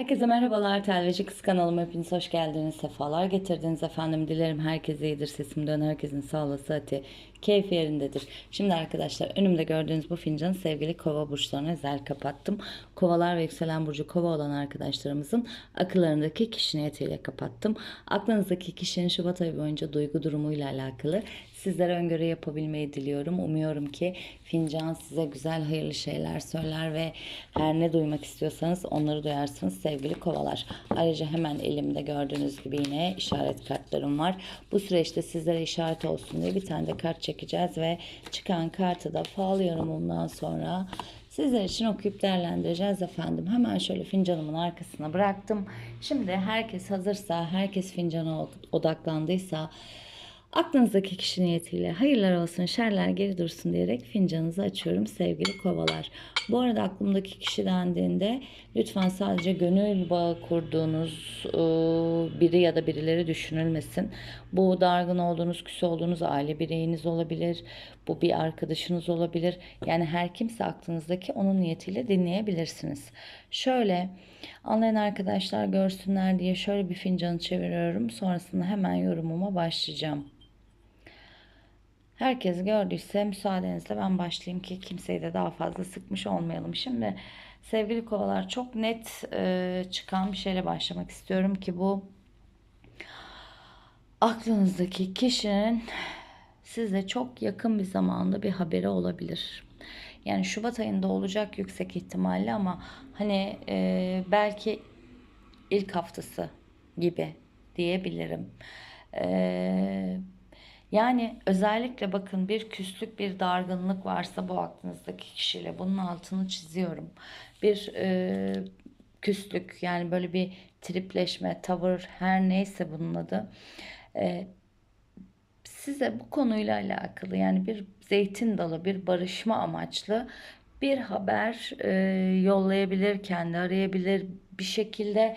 Herkese merhabalar Telveci Kız kanalıma hepiniz hoş geldiniz sefalar getirdiniz efendim. Dilerim herkese iyidir sesimden herkesin sağlığı sıhhati keyfi yerindedir. Şimdi arkadaşlar önümde gördüğünüz bu fincanı sevgili kova burçlarına özel kapattım. Kovalar ve yükselen burcu kova olan arkadaşlarımızın akıllarındaki kişi niyetiyle kapattım. Aklınızdaki kişinin Şubat ayı boyunca duygu durumuyla alakalı sizlere öngörü yapabilmeyi diliyorum. Umuyorum ki fincan size güzel hayırlı şeyler söyler ve her ne duymak istiyorsanız onları duyarsınız sevgili kovalar. Ayrıca hemen elimde gördüğünüz gibi yine işaret kartlarım var. Bu süreçte sizlere işaret olsun diye bir tane de kart çekeceğiz ve çıkan kartı da fal yorumundan sonra sizler için okuyup değerlendireceğiz efendim. Hemen şöyle fincanımın arkasına bıraktım. Şimdi herkes hazırsa, herkes fincana odaklandıysa Aklınızdaki kişi niyetiyle hayırlar olsun, şerler geri dursun diyerek fincanınızı açıyorum sevgili kovalar. Bu arada aklımdaki kişi dendiğinde lütfen sadece gönül bağı kurduğunuz e, biri ya da birileri düşünülmesin. Bu dargın olduğunuz, küs olduğunuz aile bireyiniz olabilir. Bu bir arkadaşınız olabilir. Yani her kimse aklınızdaki onun niyetiyle dinleyebilirsiniz. Şöyle anlayan arkadaşlar görsünler diye şöyle bir fincanı çeviriyorum. Sonrasında hemen yorumuma başlayacağım. Herkes gördüyse müsaadenizle ben başlayayım ki kimseyi de daha fazla sıkmış olmayalım. Şimdi sevgili kovalar çok net e, çıkan bir şeyle başlamak istiyorum ki bu aklınızdaki kişinin size çok yakın bir zamanda bir haberi olabilir. Yani Şubat ayında olacak yüksek ihtimalle ama hani e, belki ilk haftası gibi diyebilirim. Eee yani özellikle bakın bir küslük, bir dargınlık varsa bu aklınızdaki kişiyle bunun altını çiziyorum. Bir e, küslük yani böyle bir tripleşme, tavır her neyse bunun adı. E, size bu konuyla alakalı yani bir zeytin dalı, bir barışma amaçlı bir haber e, yollayabilir, kendi arayabilir bir şekilde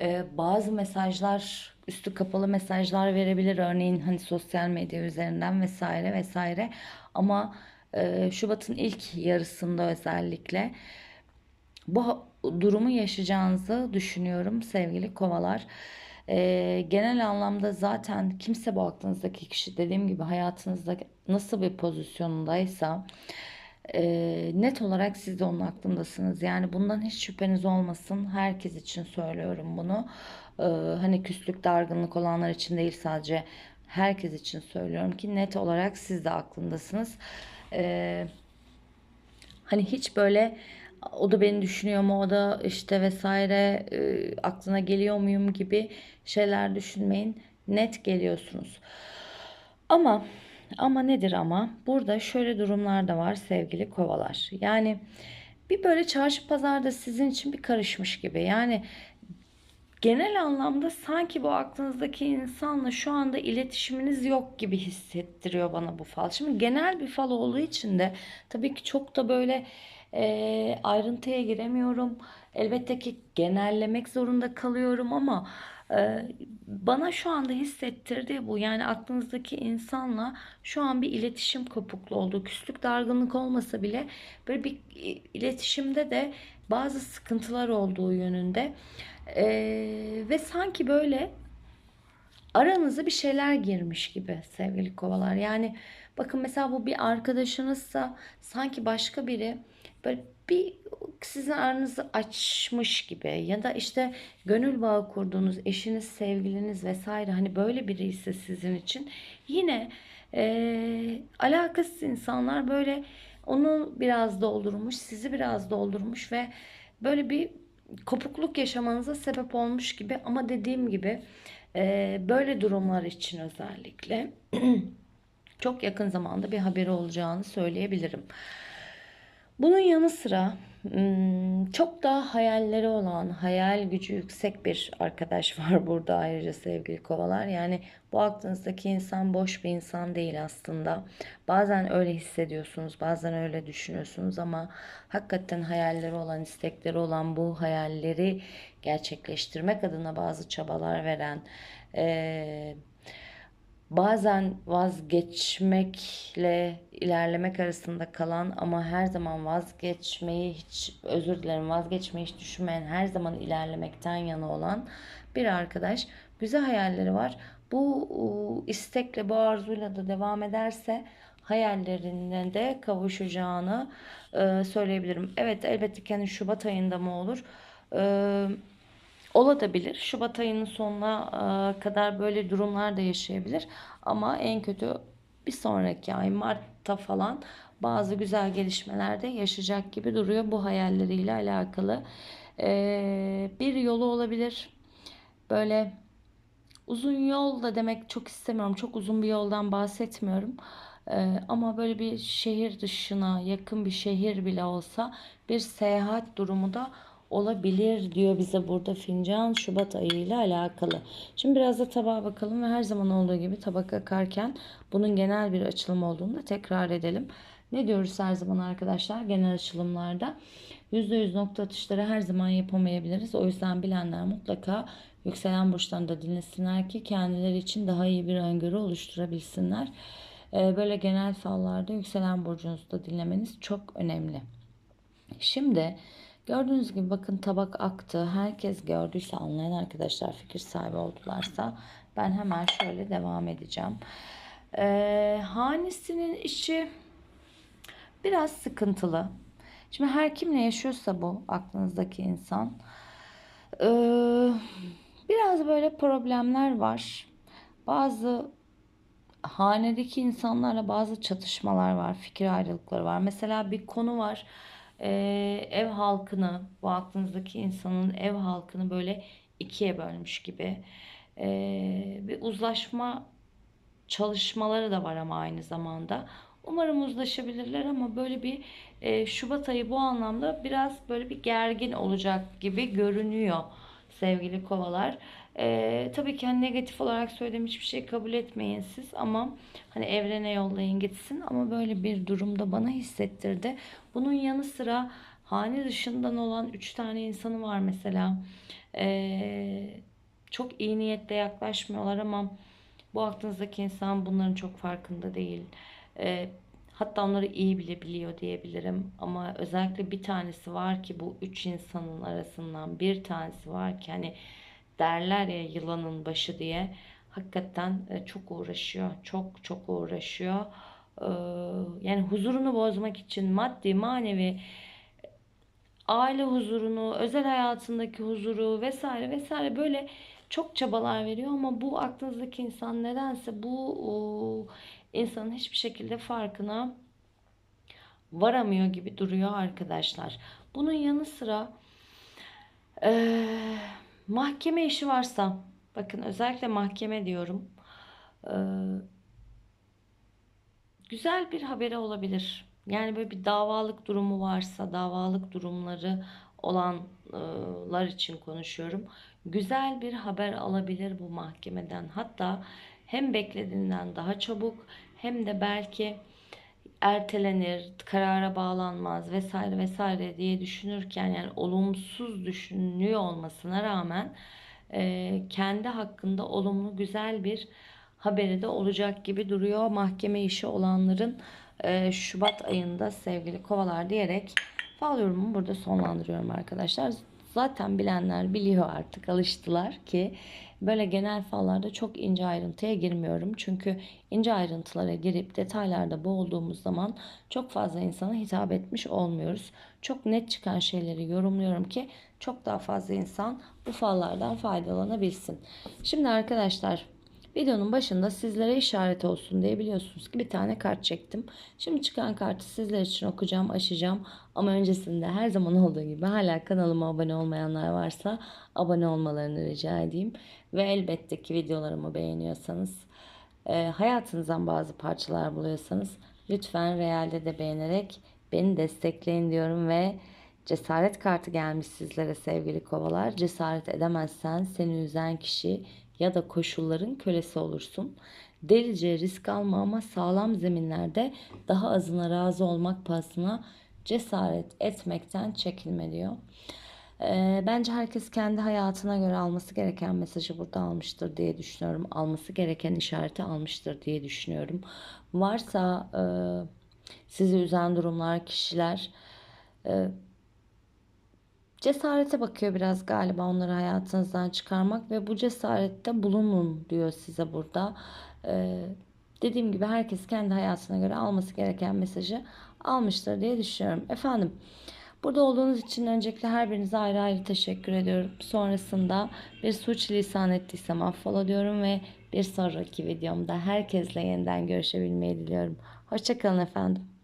e, bazı mesajlar üstü kapalı mesajlar verebilir örneğin hani sosyal medya üzerinden vesaire vesaire ama e, Şubat'ın ilk yarısında özellikle bu durumu yaşayacağınızı düşünüyorum sevgili kovalar. E, genel anlamda zaten kimse bu aklınızdaki kişi dediğim gibi hayatınızda nasıl bir pozisyondaysa e, net olarak siz de onun aklındasınız. Yani bundan hiç şüpheniz olmasın. Herkes için söylüyorum bunu. E, hani küslük, dargınlık olanlar için değil sadece herkes için söylüyorum ki net olarak siz de aklındasınız. E, hani hiç böyle o da beni düşünüyor mu o da işte vesaire e, aklına geliyor muyum gibi şeyler düşünmeyin. Net geliyorsunuz. Ama ama nedir ama? Burada şöyle durumlar da var sevgili kovalar. Yani bir böyle çarşı pazarda sizin için bir karışmış gibi. Yani genel anlamda sanki bu aklınızdaki insanla şu anda iletişiminiz yok gibi hissettiriyor bana bu fal. Şimdi genel bir fal olduğu için de tabii ki çok da böyle e, ayrıntıya giremiyorum. Elbette ki genellemek zorunda kalıyorum ama bana şu anda hissettirdiği bu. Yani aklınızdaki insanla şu an bir iletişim kopuklu olduğu, küslük dargınlık olmasa bile böyle bir iletişimde de bazı sıkıntılar olduğu yönünde. Ee, ve sanki böyle aranıza bir şeyler girmiş gibi sevgili kovalar. Yani bakın mesela bu bir arkadaşınızsa sanki başka biri böyle bir sizin aranızı açmış gibi ya da işte gönül bağı kurduğunuz eşiniz, sevgiliniz vesaire hani böyle biri ise sizin için yine e, alakasız insanlar böyle onu biraz doldurmuş, sizi biraz doldurmuş ve böyle bir kopukluk yaşamanıza sebep olmuş gibi ama dediğim gibi e, böyle durumlar için özellikle çok yakın zamanda bir haberi olacağını söyleyebilirim. Bunun yanı sıra çok daha hayalleri olan, hayal gücü yüksek bir arkadaş var burada ayrıca sevgili kovalar. Yani bu aklınızdaki insan boş bir insan değil aslında. Bazen öyle hissediyorsunuz, bazen öyle düşünüyorsunuz ama hakikaten hayalleri olan, istekleri olan bu hayalleri gerçekleştirmek adına bazı çabalar veren, ee, bazen vazgeçmekle ilerlemek arasında kalan ama her zaman vazgeçmeyi hiç özür dilerim vazgeçmeyi hiç düşünmeyen her zaman ilerlemekten yana olan bir arkadaş güzel hayalleri var. Bu istekle bu arzuyla da devam ederse hayallerine de kavuşacağını e, söyleyebilirim. Evet elbette ki hani Şubat ayında mı olur? Eee olabilir. Şubat ayının sonuna e, kadar böyle durumlar da yaşayabilir. Ama en kötü bir sonraki ay Mart'ta falan bazı güzel gelişmeler de yaşayacak gibi duruyor bu hayalleriyle alakalı. E, bir yolu olabilir. Böyle uzun yol da demek çok istemiyorum. Çok uzun bir yoldan bahsetmiyorum. E, ama böyle bir şehir dışına yakın bir şehir bile olsa bir seyahat durumu da olabilir diyor bize burada fincan Şubat ayı ile alakalı. Şimdi biraz da tabağa bakalım ve her zaman olduğu gibi tabak akarken bunun genel bir açılım olduğunu da tekrar edelim. Ne diyoruz her zaman arkadaşlar genel açılımlarda? %100 nokta atışları her zaman yapamayabiliriz. O yüzden bilenler mutlaka yükselen burçtan da dinlesinler ki kendileri için daha iyi bir öngörü oluşturabilsinler. Ee, böyle genel fallarda yükselen burcunuzu da dinlemeniz çok önemli. Şimdi Gördüğünüz gibi bakın tabak aktı. Herkes gördüyse anlayan arkadaşlar fikir sahibi oldularsa ben hemen şöyle devam edeceğim. Ee, hanesinin işi biraz sıkıntılı. Şimdi her kimle yaşıyorsa bu aklınızdaki insan ee, biraz böyle problemler var. Bazı hanedeki insanlarla bazı çatışmalar var, fikir ayrılıkları var. Mesela bir konu var e, ev halkını, bu aklınızdaki insanın ev halkını böyle ikiye bölmüş gibi. E, bir uzlaşma çalışmaları da var ama aynı zamanda. Umarım uzlaşabilirler ama böyle bir e, Şubat ayı bu anlamda biraz böyle bir gergin olacak gibi görünüyor sevgili kovalar. Ee, tabii ki hani negatif olarak söylediğim hiçbir şey kabul etmeyin siz ama hani evrene yollayın gitsin ama böyle bir durumda bana hissettirdi. Bunun yanı sıra hane dışından olan 3 tane insanı var mesela. Ee, çok iyi niyetle yaklaşmıyorlar ama bu aklınızdaki insan bunların çok farkında değil. Ee, hatta onları iyi bile biliyor diyebilirim. Ama özellikle bir tanesi var ki bu üç insanın arasından bir tanesi var ki hani derler ya yılanın başı diye. Hakikaten e, çok uğraşıyor. Çok çok uğraşıyor. Ee, yani huzurunu bozmak için maddi manevi aile huzurunu, özel hayatındaki huzuru vesaire vesaire böyle çok çabalar veriyor ama bu aklınızdaki insan nedense bu insanın hiçbir şekilde farkına varamıyor gibi duruyor arkadaşlar. Bunun yanı sıra ee, mahkeme işi varsa bakın özellikle mahkeme diyorum. Ee, güzel bir haberi olabilir. Yani böyle bir davalık durumu varsa, davalık durumları olanlar için konuşuyorum. Güzel bir haber alabilir bu mahkemeden. Hatta hem beklediğinden daha çabuk hem de belki ertelenir, karara bağlanmaz vesaire vesaire diye düşünürken yani olumsuz düşünülüyor olmasına rağmen e, kendi hakkında olumlu güzel bir haberi de olacak gibi duruyor mahkeme işi olanların e, Şubat ayında sevgili kovalar diyerek fal yorumumu burada sonlandırıyorum arkadaşlar. Zaten bilenler biliyor artık alıştılar ki böyle genel fallarda çok ince ayrıntıya girmiyorum. Çünkü ince ayrıntılara girip detaylarda boğulduğumuz zaman çok fazla insana hitap etmiş olmuyoruz. Çok net çıkan şeyleri yorumluyorum ki çok daha fazla insan bu fallardan faydalanabilsin. Şimdi arkadaşlar Videonun başında sizlere işaret olsun diye biliyorsunuz ki bir tane kart çektim. Şimdi çıkan kartı sizler için okuyacağım, açacağım. Ama öncesinde her zaman olduğu gibi hala kanalıma abone olmayanlar varsa abone olmalarını rica edeyim. Ve elbette ki videolarımı beğeniyorsanız, e, hayatınızdan bazı parçalar buluyorsanız lütfen realde de beğenerek beni destekleyin diyorum ve cesaret kartı gelmiş sizlere sevgili kovalar. Cesaret edemezsen seni üzen kişi ya da koşulların kölesi olursun. Delice risk alma ama sağlam zeminlerde daha azına razı olmak pahasına cesaret etmekten çekinme diyor. Ee, bence herkes kendi hayatına göre alması gereken mesajı burada almıştır diye düşünüyorum. Alması gereken işareti almıştır diye düşünüyorum. Varsa e, sizi üzen durumlar, kişiler e, cesarete bakıyor biraz galiba onları hayatınızdan çıkarmak ve bu cesarette bulunun diyor size burada. Ee, dediğim gibi herkes kendi hayatına göre alması gereken mesajı almıştır diye düşünüyorum. Efendim burada olduğunuz için öncelikle her birinize ayrı ayrı teşekkür ediyorum. Sonrasında bir suç lisan ettiysem affola diyorum ve bir sonraki videomda herkesle yeniden görüşebilmeyi diliyorum. Hoşçakalın efendim.